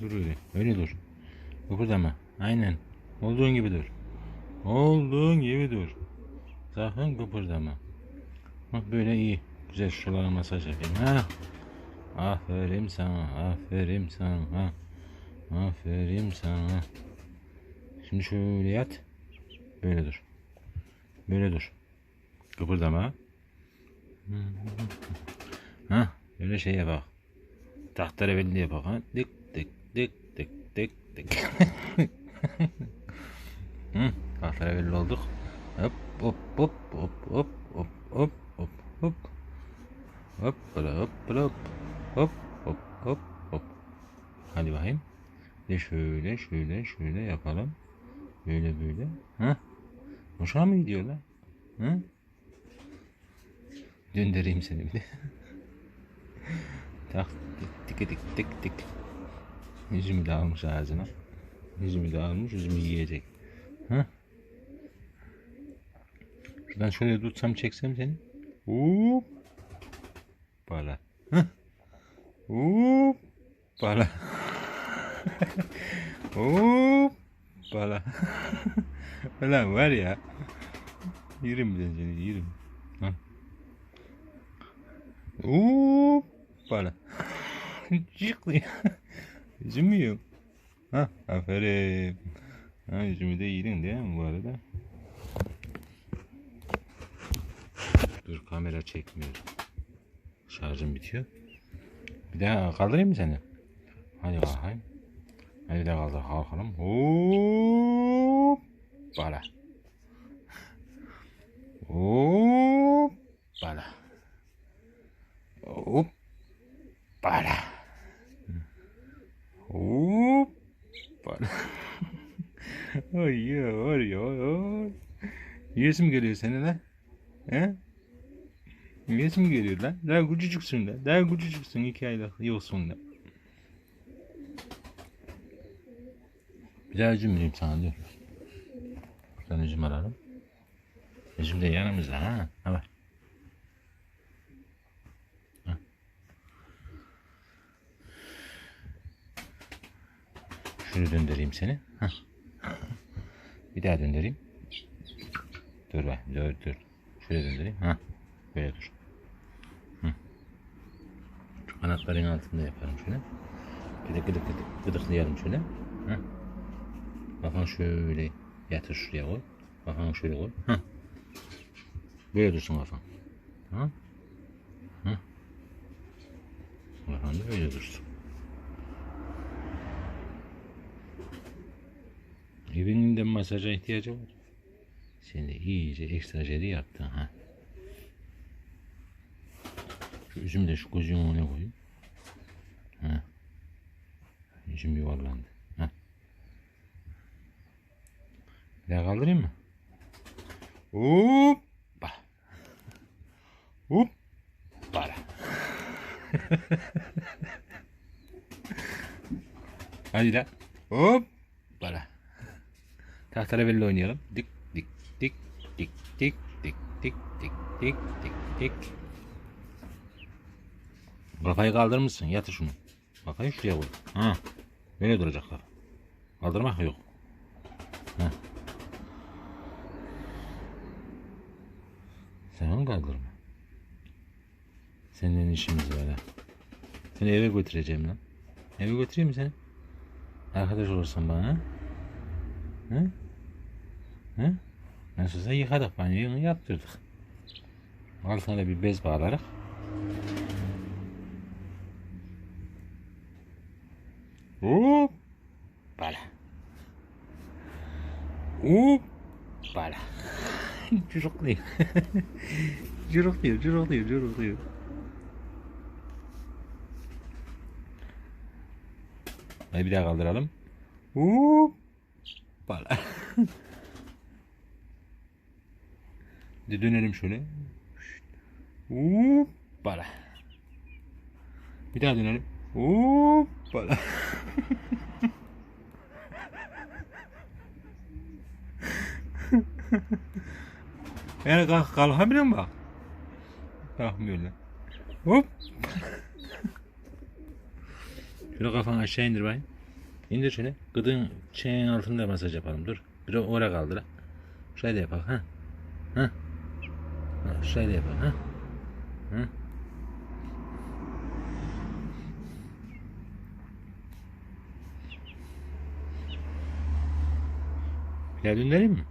Dur öyle. Öyle dur. Kıpırdama. Aynen. Olduğun gibi dur. Olduğun gibi dur. Sakın kıpırdama. Bak böyle iyi. Güzel şuralara masaj yapayım. Ha. Aferin sana. Aferin sana. Ha. Aferin sana. Şimdi şöyle yat. Böyle dur. Böyle dur. Kıpırdama. Ha. Böyle şeye bak. Tahtlara belli yap ha. Dik dik dik dik dik dik. Hı, tahtlara belli olduk. Hop hop hop hop hop hop hop hop hop. Hop bala hop bala hop. Hop hop hop hop. Hadi bakayım. De şöyle şöyle şöyle yapalım. Böyle böyle. Ha? Hoşuna mı gidiyor lan? Hı? Döndüreyim seni bir de. Tak tik tik tik tik. Yüzümü de almış ağzına. Yüzümü de almış, yüzümü yiyecek. Ha? Şuradan şöyle tutsam çeksem seni. Hop. Bala. Hop. Bala. Hop. Bala. Ulan var ya. Yerim ben seni yerim. Hop. Bala. Çıklı. Yüzümü yiyor. Ha, aferin. Ha, yüzümü de yedin değil mi bu arada? Dur kamera çekmiyor. Şarjım bitiyor. Bir daha kaldırayım mı seni? Hadi kalkayım. Hadi bir daha kaldır kalkalım. Hop. Bala. Hop. Bala. Hop. Bala. Hop. Bala. Ay ya var ya. Ay. Yiyesim geliyor senin lan. He? Yiyesim geliyor lan. Daha küçücüksün de. Daha küçücüksün. iki aylık yoksun da. Bir daha üzüm vereyim sana diyor. Buradan üzüm alalım. Üzüm de yanımızda ha. Ha bak. Şunu döndüreyim seni. Bir daha döndüreyim. Dur bak. Dur dur. Şöyle döndüreyim. Ha. Böyle dur. Hı. Şu kanatların altında yaparım şöyle. Gıdık gıdık gıdık gıdıklayalım şöyle. Ha. Bakın şöyle yatır şuraya koy. Bakın şöyle koy. Ha. Böyle dursun kafan. Tamam. Kafan da böyle dursun. Evinin de masaja ihtiyacı var. De iyice ekstra jeli yaptın ha. Şu üzüm de şu kuzuğun önüne koyayım. Ha. Üzüm yuvarlandı. Ha. Bir daha kaldırayım mı? Hoppa. Hoppala. Hadi la. Hoppala. Tahtara belli oynayalım. Dik dik dik dik dik dik dik dik dik dik dik. Kafayı kaldırır mısın? Yatır şunu. Kafayı şuraya koy. Ha. Böyle duracak kafa. Kaldırmak yok. Ha. Sen onu kaldırma. Senin işimiz var. Seni eve götüreceğim lan. Eve götüreyim mi seni? Arkadaş olursan bana Hı? Hı? Nasılsa yıkadık banyoyu yaptırdık. Altına da bir bez bağlarak. Hop. Bala. Hop. Bala. Cırıklıyor. cırıklıyor, cırıklıyor, cırıklıyor. Hadi bir daha kaldıralım. Hop. Bala. Bir dönelim şöyle. Hop. Bala. Bir daha dönelim. Hop. Bala. Yani kalk kalkabiliyor mu bak? Kalkmıyor lan. Hop. Şöyle kafanı aşağı indir bakayım. İndir şöyle. Gıdın şeyin altında masaj yapalım. Dur. Bir de oraya kaldır. ha. Şöyle yapalım. Ha. Ha. ha. Şöyle yapalım. Ha. Ha. Daha döndüreyim mi?